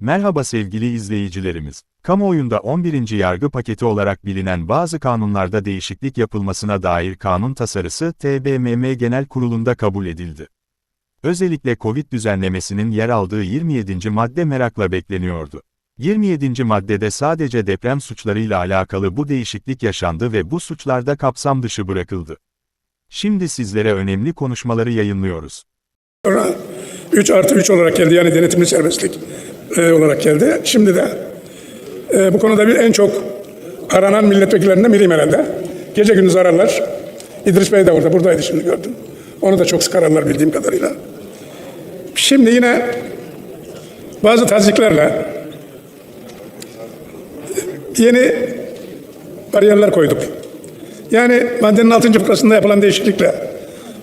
Merhaba sevgili izleyicilerimiz. Kamuoyunda 11. yargı paketi olarak bilinen bazı kanunlarda değişiklik yapılmasına dair kanun tasarısı TBMM Genel Kurulu'nda kabul edildi. Özellikle Covid düzenlemesinin yer aldığı 27. madde merakla bekleniyordu. 27. maddede sadece deprem suçlarıyla alakalı bu değişiklik yaşandı ve bu suçlarda kapsam dışı bırakıldı. Şimdi sizlere önemli konuşmaları yayınlıyoruz. Sonra 3 artı 3 olarak geldi yani denetimli serbestlik e, olarak geldi. Şimdi de e, bu konuda bir en çok aranan milletvekillerinden biriyim herhalde. Gece gündüz ararlar. İdris Bey de orada, buradaydı şimdi gördüm. Onu da çok sık ararlar bildiğim kadarıyla. Şimdi yine bazı taziklerle yeni bariyerler koyduk. Yani maddenin 6. fıkrasında yapılan değişiklikle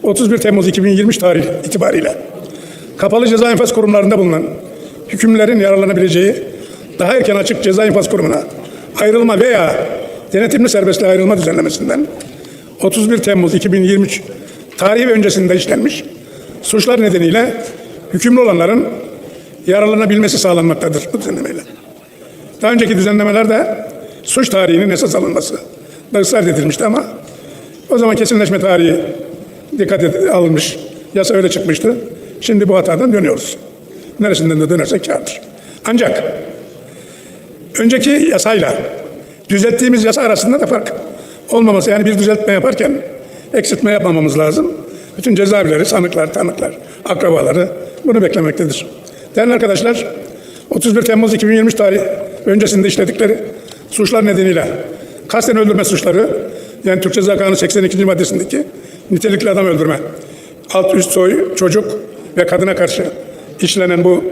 31 Temmuz 2020 tarih itibariyle kapalı ceza infaz kurumlarında bulunan hükümlerin yararlanabileceği daha erken açık ceza infaz kurumuna ayrılma veya denetimli serbestliğe ayrılma düzenlemesinden 31 Temmuz 2023 tarihi ve öncesinde işlenmiş suçlar nedeniyle hükümlü olanların yararlanabilmesi sağlanmaktadır bu düzenlemeyle. Daha önceki düzenlemelerde suç tarihinin esas alınması da ısrar edilmişti ama o zaman kesinleşme tarihi dikkat alınmış. Yasa öyle çıkmıştı. Şimdi bu hatadan dönüyoruz. Neresinden de dönersek kârdır. Ancak önceki yasayla düzelttiğimiz yasa arasında da fark olmaması. Yani bir düzeltme yaparken eksiltme yapmamamız lazım. Bütün cezaevleri, sanıklar, tanıklar, akrabaları bunu beklemektedir. Değerli arkadaşlar, 31 Temmuz 2023 tarih öncesinde işledikleri suçlar nedeniyle kasten öldürme suçları, yani Türk Ceza Kanunu 82. maddesindeki nitelikli adam öldürme, alt üst soy, çocuk ve kadına karşı işlenen bu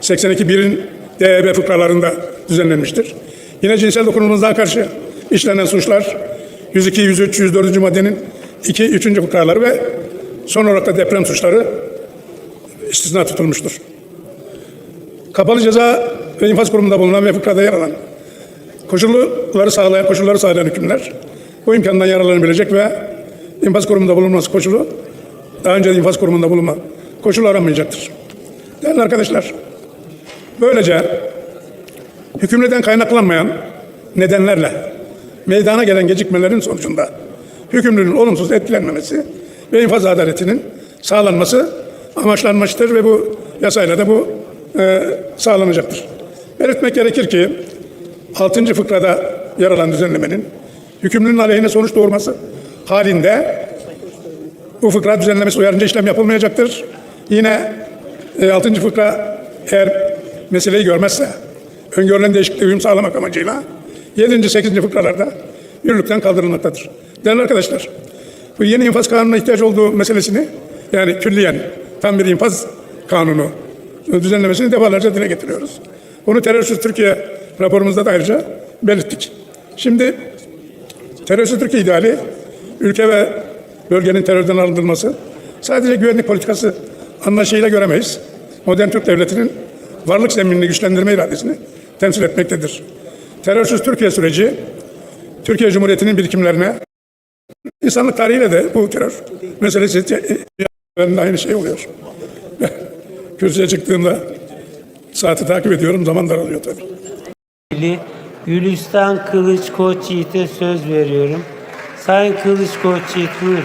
82 birin DEB fıkralarında düzenlenmiştir. Yine cinsel dokunulmazlığa karşı işlenen suçlar 102, 103, 104. maddenin 2, 3. fıkraları ve son olarak da deprem suçları istisna tutulmuştur. Kapalı ceza ve infaz kurumunda bulunan ve fıkrada yer alan koşulları sağlayan, koşulları sağlayan hükümler bu imkandan yararlanabilecek ve infaz kurumunda bulunması koşulu daha önce de infaz kurumunda bulunma koşulu aranmayacaktır. Değerli arkadaşlar, böylece hükümleden kaynaklanmayan nedenlerle meydana gelen gecikmelerin sonucunda hükümlünün olumsuz etkilenmemesi ve infaz adaletinin sağlanması amaçlanmıştır ve bu yasayla da bu e, sağlanacaktır. Belirtmek gerekir ki 6. fıkrada yer alan düzenlemenin hükümlünün aleyhine sonuç doğurması halinde bu fıkra düzenlemesi uyarınca işlem yapılmayacaktır. Yine e, 6. fıkra eğer meseleyi görmezse öngörülen değişikliğe uyum sağlamak amacıyla 7. 8. fıkralarda yürürlükten kaldırılmaktadır. Değerli arkadaşlar, bu yeni infaz kanununa ihtiyaç olduğu meselesini yani külliyen tam bir infaz kanunu düzenlemesini defalarca dile getiriyoruz. Bunu Terörsüz Türkiye raporumuzda da ayrıca belirttik. Şimdi terörsüz Türkiye ideali ülke ve bölgenin terörden arındırılması sadece güvenlik politikası anlayışıyla göremeyiz. Modern Türk Devleti'nin varlık zeminini güçlendirme iradesini temsil etmektedir. Terörsüz Türkiye süreci Türkiye Cumhuriyeti'nin birikimlerine insanlık tarihiyle de bu terör meselesi aynı şey oluyor. Kürsüye çıktığımda saati takip ediyorum zaman daralıyor tabii. Gülistan Kılıç Koç Yiğit'e söz veriyorum. Sayın Kılıç Koç Yiğit buyurun.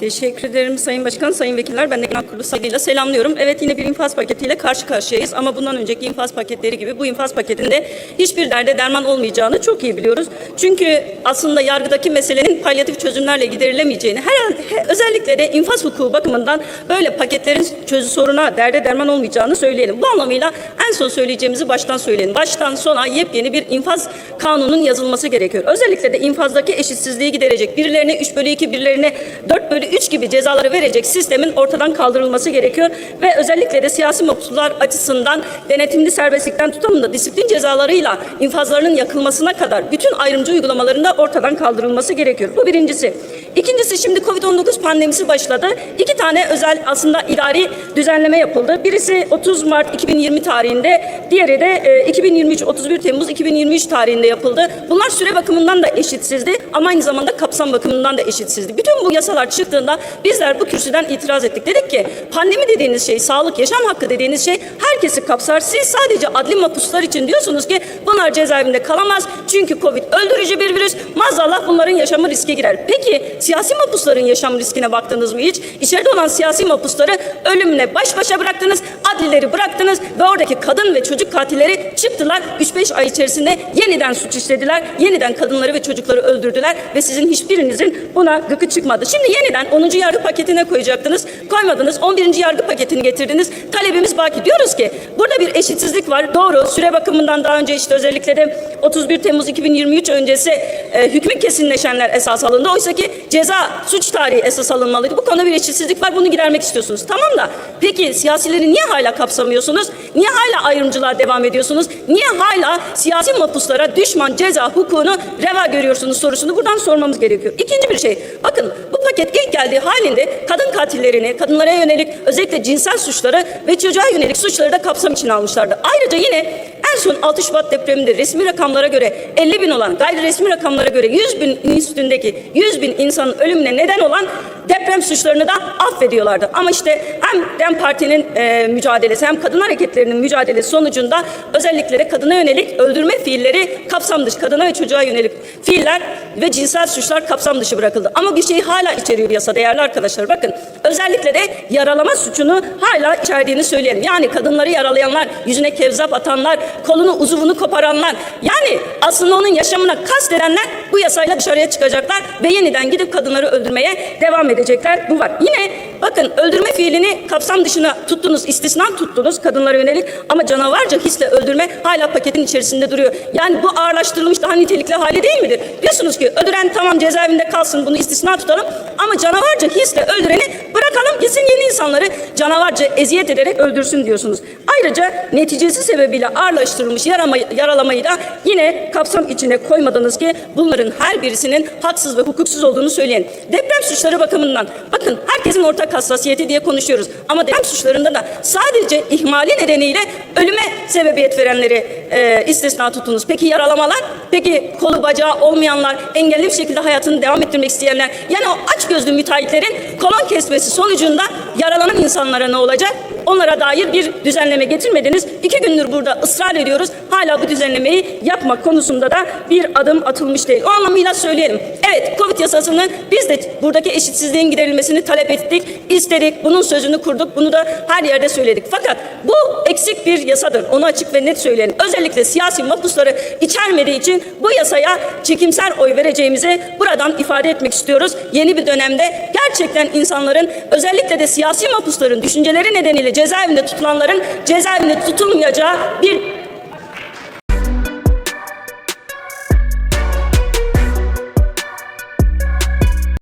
Teşekkür ederim Sayın Başkan, Sayın Vekiller. Ben de genel kurulu saygıyla selamlıyorum. Evet yine bir infaz paketiyle karşı karşıyayız ama bundan önceki infaz paketleri gibi bu infaz paketinde hiçbir derde derman olmayacağını çok iyi biliyoruz. Çünkü aslında yargıdaki meselenin palyatif çözümlerle giderilemeyeceğini, her, özellikle de infaz hukuku bakımından böyle paketlerin çözü soruna, derde derman olmayacağını söyleyelim. Bu anlamıyla en son söyleyeceğimizi baştan söyleyelim. Baştan sona yepyeni bir infaz kanunun yazılması gerekiyor. Özellikle de infazdaki eşitsizliği giderecek. Birilerine 3 bölü 2, birilerine 4 bölü 3 gibi cezaları verecek sistemin ortadan kaldırılması gerekiyor. Ve özellikle de siyasi mahpuslar açısından denetimli serbestlikten tutalım da disiplin cezalarıyla infazlarının yakılmasına kadar bütün ayrımcı uygulamaların da ortadan kaldırılması gerekiyor. Bu birincisi. İkincisi şimdi Covid-19 pandemisi başladı. İki tane özel aslında idari düzenleme yapıldı. Birisi 30 Mart 2020 tarihinde, diğeri de e, 2023 31 Temmuz 2023 tarihinde yapıldı. Bunlar süre bakımından da eşitsizdi ama aynı zamanda kapsam bakımından da eşitsizdi. Bütün bu yasalar çıktığında bizler bu kürsüden itiraz ettik. Dedik ki pandemi dediğiniz şey, sağlık, yaşam hakkı dediğiniz şey herkesi kapsar. Siz sadece adli mahpuslar için diyorsunuz ki bunlar cezaevinde kalamaz. Çünkü Covid öldürücü bir virüs. Maazallah bunların yaşamı riske girer. Peki siyasi mahpusların yaşam riskine baktınız mı hiç? İçeride olan siyasi mahpusları ölümle baş başa bıraktınız. Adlileri bıraktınız ve oradaki kadın ve çocuk katilleri çıktılar. 3-5 ay içerisinde yeniden suç işlediler. Yeniden kadınları ve çocukları öldürdüler ve sizin hiçbirinizin buna gıkı çıkmadı. Şimdi yeniden 10. yargı paketine koyacaktınız. Koymadınız. 11. yargı paketini getirdiniz. Talebimiz baki. Diyoruz ki burada bir eşitsizlik var. Doğru. Süre bakımından daha önce işte özellikle de 31 Temmuz 2023 öncesi e, hükmü kesinleşenler esas alındı. Oysa ki ceza suç tarihi esas alınmalıydı. Bu konuda bir eşitsizlik var. Bunu gidermek istiyorsunuz. Tamam da peki siyasileri niye hala kapsamıyorsunuz? Niye hala ayrımcılığa devam ediyorsunuz? Niye hala siyasi mahpuslara düşman ceza hukukunu reva görüyorsunuz sorusunu buradan sormamız gerekiyor. İkinci bir şey. Bakın bu paket ilk geldiği halinde kadın katillerini, kadınlara yönelik özellikle cinsel suçları ve çocuğa yönelik suçları da kapsam içine almışlardı. Ayrıca yine en son 6 Şubat depreminde resmi rakamlara göre 50 bin olan gayri resmi rakamlara göre 100 bin üstündeki 100 bin insanın ölümüne neden olan deprem suçlarını da affediyorlardı. Ama işte hem DEM Parti'nin e, mücadelesi hem kadın hareketlerinin mücadelesi sonucunda özellikle de kadına yönelik öldürme fiilleri kapsam dışı, kadına ve çocuğa yönelik fiiller ve cinsel suçlar kapsam dışı bırakıldı. Ama bir şey hala içeriyor yasa değerli arkadaşlar. Bakın özellikle de yaralama suçunu hala içerdiğini söyleyelim. Yani kadınları yaralayanlar, yüzüne kevzap atanlar, kolunu uzuvunu koparanlar yani aslında onun yaşamına kastedenler bu yasayla dışarıya çıkacaklar ve yeniden gidip kadınları öldürmeye devam edecekler. Bu var. Yine bakın öldürme fiilini kapsam dışına tuttunuz, istisna tuttunuz kadınlara yönelik ama canavarca hisle öldürme hala paketin içerisinde duruyor. Yani bu ağırlaştırılmış daha nitelikli hali değil midir? Diyorsunuz ki öldüren tamam cezaevinde kalsın bunu istisna tutalım ama canavarca hisle öldüreni bırakalım gitsin yeni insanları canavarca eziyet ederek öldürsün diyorsunuz. Ayrıca neticesi sebebiyle ağırlaştırılmış yarama, yaralamayı da yine kapsam içine koymadınız ki bunların her birisinin haksız ve hukuksuz olduğunu söyleyin. Deprem suçları bakımından bakın herkesin ortak hassasiyeti diye konuşuyoruz. Ama deprem suçlarında da sadece ihmali nedeniyle ölüme sebebiyet verenleri e, istisna tuttunuz. Peki yaralamalar? Peki kolu bacağı olmayanlar, engelli bir şekilde hayatını devam ettirmek isteyenler? Yani o aç gözlü müteahhitlerin kolon kesmesi sonucunda yaralanan insanlara ne olacak? Onlara dair bir düzenleme getirmediniz. İki gündür burada ısrar ediyoruz. Hala bu düzenlemeyi yapmak konusunda da bir adım atılmış değil. O anlamıyla söyleyelim. Evet Covid yasasını biz de buradaki eşitsizliğin giderilmesini talep ettik, istedik. Bunun sözünü kurduk. Bunu da her yerde söyledik. Fakat bu eksik bir yasadır. Onu açık ve net söyleyelim. Özellikle siyasi mahpusları içermediği için bu yasaya çekimser oy vereceğimizi buradan ifade etmek istiyoruz. Yeni bir dönemde gerçekten insanların özellikle de siyasi mahpusların düşünceleri nedeniyle cezaevinde tutulanların cezaevinde tutulmayacağı bir